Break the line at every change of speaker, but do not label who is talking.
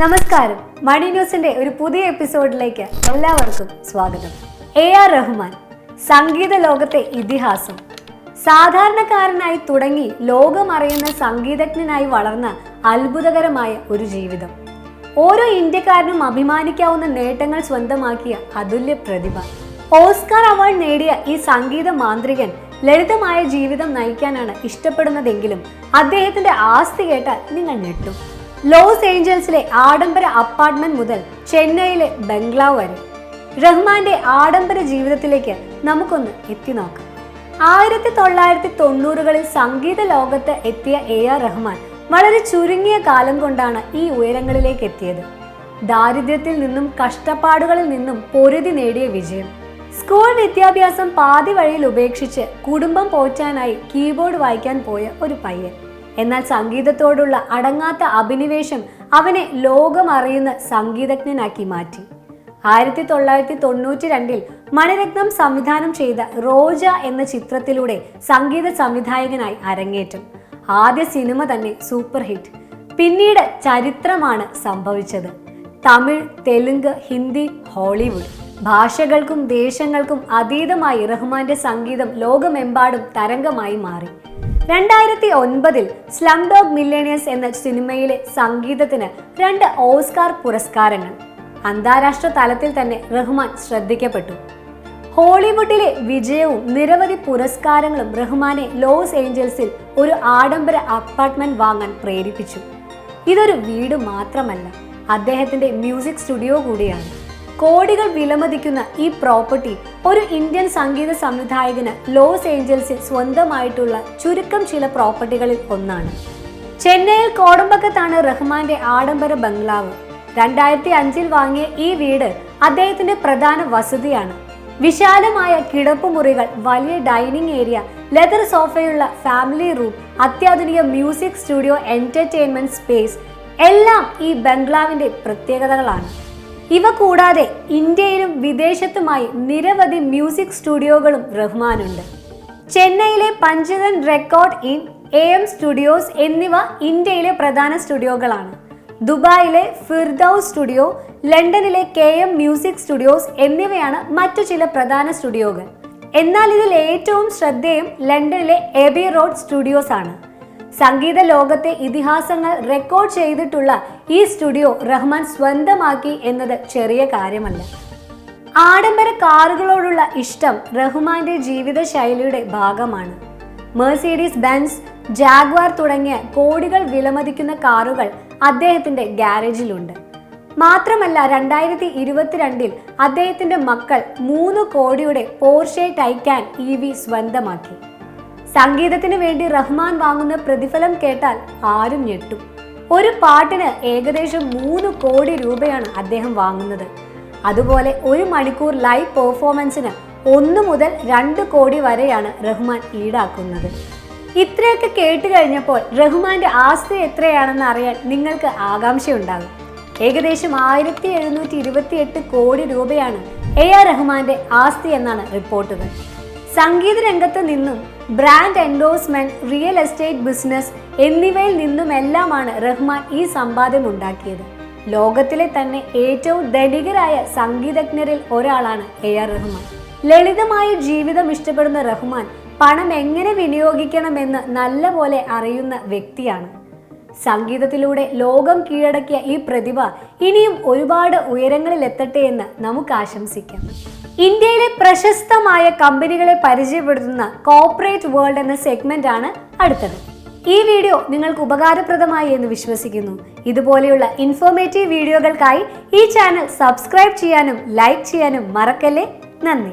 നമസ്കാരം. മണി ന്യൂസിന്റെ ഒരു പുതിയ എപ്പിസോഡിലേക്ക് എല്ലാവർക്കും സ്വാഗതം. എ ആർ റഹ്മാൻ സംഗീത ലോകത്തെ ഇതിഹാസം. സാധാരണക്കാരനായി തുടങ്ങി ലോകമറിയുന്ന സംഗീതജ്ഞനായി വളർന്ന അത്ഭുതകരമായ ഒരു ജീവിതം. ഓരോ ഇന്ത്യക്കാരനും അഭിമാനിക്കാവുന്ന നേട്ടങ്ങൾ സ്വന്തമാക്കിയ അതുല്യ പ്രതിഭ. ഓസ്കാർ അവാർഡ് നേടിയ ഈ സംഗീത മാന്ത്രികൻ ലളിതമായ ജീവിതം നയിക്കാനാണ് ഇഷ്ടപ്പെടുന്നതെങ്കിലും അദ്ദേഹത്തിന്റെ ആസ്തി കേട്ടാൽ നിങ്ങൾ ഞെട്ടും. ലോസ് ഏഞ്ചൽസിലെ ആഡംബര അപ്പാർട്ട്മെന്റ് മുതൽ ചെന്നൈയിലെ ബംഗ്ലാവ് വരെ. റഹ്മാന്റെ ആഡംബര ജീവിതത്തിലേക്ക് നമുക്കൊന്ന് എത്തി നോക്കാം. ആയിരത്തി തൊള്ളായിരത്തി തൊണ്ണൂറുകളിൽ സംഗീത ലോകത്ത് എത്തിയ എ ആർ റഹ്മാൻ വളരെ ചുരുങ്ങിയ കാലം കൊണ്ടാണ് ഈ ഉയരങ്ങളിലേക്ക് എത്തിയത്. ദാരിദ്ര്യത്തിൽ നിന്നും കഷ്ടപ്പാടുകളിൽ നിന്നും പൊരുതി നേടിയ വിജയം. സ്കൂൾ വിദ്യാഭ്യാസം പാതി വഴിയിൽ ഉപേക്ഷിച്ച് കുടുംബം പോറ്റാനായി കീബോർഡ് വായിക്കാൻ പോയ ഒരു പയ്യൻ. എന്നാൽ സംഗീതത്തോടുള്ള അടങ്ങാത്ത അഭിനിവേശം അവനെ ലോകമറിയുന്ന സംഗീതജ്ഞനാക്കി മാറ്റി. ആയിരത്തി തൊള്ളായിരത്തി തൊണ്ണൂറ്റി രണ്ടിൽ മണിരത്നം സംവിധാനം ചെയ്ത റോജ എന്ന ചിത്രത്തിലൂടെ സംഗീത സംവിധായകനായി അരങ്ങേറ്റം. ആദ്യ സിനിമ തന്നെ സൂപ്പർ ഹിറ്റ്. പിന്നീട് ചരിത്രമാണ് സംഭവിച്ചത്. തമിഴ് തെലുങ്ക് ഹിന്ദി ഹോളിവുഡ്. ഭാഷകൾക്കും ദേശങ്ങൾക്കും അതീതമായി റഹ്മാന്റെ സംഗീതം ലോകമെമ്പാടും തരംഗമായി മാറി. രണ്ടായിരത്തി ഒൻപതിൽ സ്ലം ഡോഗ് മില്ലേണിയസ് എന്ന സിനിമയിലെ സംഗീതത്തിന് രണ്ട് ഓസ്കാർ പുരസ്കാരങ്ങൾ. അന്താരാഷ്ട്ര തലത്തിൽ തന്നെ റഹ്മാൻ ശ്രദ്ധിക്കപ്പെട്ടു. ഹോളിവുഡിലെ വിജയവും നിരവധി പുരസ്കാരങ്ങളും റഹ്മാനെ ലോസ് ഏഞ്ചൽസിൽ ഒരു ആഡംബര അപ്പാർട്ട്മെന്റ് വാങ്ങാൻ പ്രേരിപ്പിച്ചു. ഇതൊരു വീട് മാത്രമല്ല അദ്ദേഹത്തിന്റെ മ്യൂസിക് സ്റ്റുഡിയോ കൂടിയാണ്. കോടികൾ വിലമതിക്കുന്ന ഈ പ്രോപ്പർട്ടി ഒരു ഇന്ത്യൻ സംഗീത സംവിധായകന് ലോസ് ഏഞ്ചൽസിൽ സ്വന്തമായിട്ടുള്ള ചുരുക്കം ചില പ്രോപ്പർട്ടികളിൽ ഒന്നാണ്. ചെന്നൈയിൽ കോടമ്പക്കത്താണ് റഹ്മാന്റെ ആഡംബര ബംഗ്ലാവ്. രണ്ടായിരത്തി അഞ്ചിൽ വാങ്ങിയ ഈ വീട് അദ്ദേഹത്തിന്റെ പ്രധാന വസതിയാണ്. വിശാലമായ കിടപ്പുമുറികൾ വലിയ ഡൈനിങ് ഏരിയ ലെതർ സോഫയുള്ള ഫാമിലി റൂം അത്യാധുനിക മ്യൂസിക് സ്റ്റുഡിയോ എന്റർടൈൻമെന്റ് സ്പേസ് എല്ലാം ഈ ബംഗ്ലാവിന്റെ പ്രത്യേകതകളാണ്. ഇവ കൂടാതെ ഇന്ത്യയിലും വിദേശത്തുമായി നിരവധി മ്യൂസിക് സ്റ്റുഡിയോകളും റഹ്മാനുണ്ട്. ചെന്നൈയിലെ Panchathan record inn A M studios എന്നിവ ഇന്ത്യയിലെ പ്രധാന സ്റ്റുഡിയോകളാണ്. ദുബായിലെ ഫിർദൌസ് സ്റ്റുഡിയോ ലണ്ടനിലെ കെ എം മ്യൂസിക് സ്റ്റുഡിയോസ് എന്നിവയാണ് മറ്റു ചില പ്രധാന സ്റ്റുഡിയോകൾ. എന്നാൽ ഇതിൽ ഏറ്റവും ശ്രദ്ധേയം ലണ്ടനിലെ എബി റോഡ് സ്റ്റുഡിയോസ് ആണ് സംഗീത ലോകത്തെ ഇതിഹാസങ്ങൾ റെക്കോർഡ് ചെയ്തിട്ടുള്ള ഈ സ്റ്റുഡിയോ റഹ്മാൻ സ്വന്തമാക്കി എന്നത് ചെറിയ കാര്യമല്ല. ആഡംബര കാറുകളോടുള്ള ഇഷ്ടം റഹ്മാന്റെ ജീവിത ശൈലിയുടെ ഭാഗമാണ്. മേഴ്സീഡീസ് ബെൻസ് ജാഗ്വാർ തുടങ്ങിയ കോടികൾ വിലമതിക്കുന്ന കാറുകൾ അദ്ദേഹത്തിന്റെ ഗാരേജിലുണ്ട്. മാത്രമല്ല രണ്ടായിരത്തി ഇരുപത്തിരണ്ടിൽ അദ്ദേഹത്തിന്റെ മക്കൾ മൂന്ന് കോടിയുടെ പോർഷെ ടൈക്കാൻ ഇ സ്വന്തമാക്കി. സംഗീതത്തിന് വേണ്ടി റഹ്മാൻ വാങ്ങുന്ന പ്രതിഫലം കേട്ടാൽ ആരും ഞെട്ടും. ഒരു പാട്ടിന് ഏകദേശം മൂന്ന് കോടി രൂപയാണ് അദ്ദേഹം വാങ്ങുന്നത്. അതുപോലെ ഒരു മണിക്കൂർ ലൈവ് പെർഫോമൻസിന് ഒന്ന് മുതൽ രണ്ട് കോടി വരെയാണ് റഹ്മാൻ ഈടാക്കുന്നത്. ഇത്രയൊക്കെ കേട്ട് കഴിഞ്ഞപ്പോൾ റഹ്മാന്റെ ആസ്തി എത്രയാണെന്ന് അറിയാൻ നിങ്ങൾക്ക് ആകാംക്ഷയുണ്ടാകും. ഏകദേശം ആയിരത്തി എഴുന്നൂറ്റി ഇരുപത്തി എട്ട് കോടി രൂപയാണ് എ ആർ റഹ്മാന്റെ ആസ്തി എന്നാണ് റിപ്പോർട്ടുകൾ. സംഗീത രംഗത്ത് നിന്നും brand endorsement real estate business എന്നിവയിൽ നിന്നുമെല്ലാമാണ് റഹ്മാൻ ഈ സമ്പാദ്യം ഉണ്ടാക്കിയത്. ലോകത്തിലെ തന്നെ ഏറ്റവും ധനികരായ സംഗീതജ്ഞരിൽ ഒരാളാണ് എ ആർ റഹ്മാൻ. ലളിതമായ ജീവിതം ഇഷ്ടപ്പെടുന്ന റഹ്മാൻ പണം എങ്ങനെ വിനിയോഗിക്കണമെന്ന് നല്ലപോലെ അറിയുന്ന വ്യക്തിയാണ്. സംഗീതത്തിലൂടെ ലോകം കീഴടക്കിയ ഈ പ്രതിഭ ഇനിയും ഒരുപാട് ഉയരങ്ങളിൽ എത്തട്ടെ എന്ന് നമുക്ക് ആശംസിക്കാം. ഇന്ത്യയിലെ പ്രശസ്തമായ കമ്പനികളെ പരിചയപ്പെടുത്തുന്ന കോർപ്പറേറ്റ് വേൾഡ് എന്ന സെഗ്മെന്റ് ആണ് അടുത്തത്. ഈ വീഡിയോ നിങ്ങൾക്ക് ഉപകാരപ്രദമായി എന്ന് വിശ്വസിക്കുന്നു. ഇതുപോലെയുള്ള ഇൻഫോർമേറ്റീവ് വീഡിയോകൾക്കായി ഈ ചാനൽ സബ്സ്ക്രൈബ് ചെയ്യാനും ലൈക്ക് ചെയ്യാനും മറക്കല്ലേ? നന്ദി.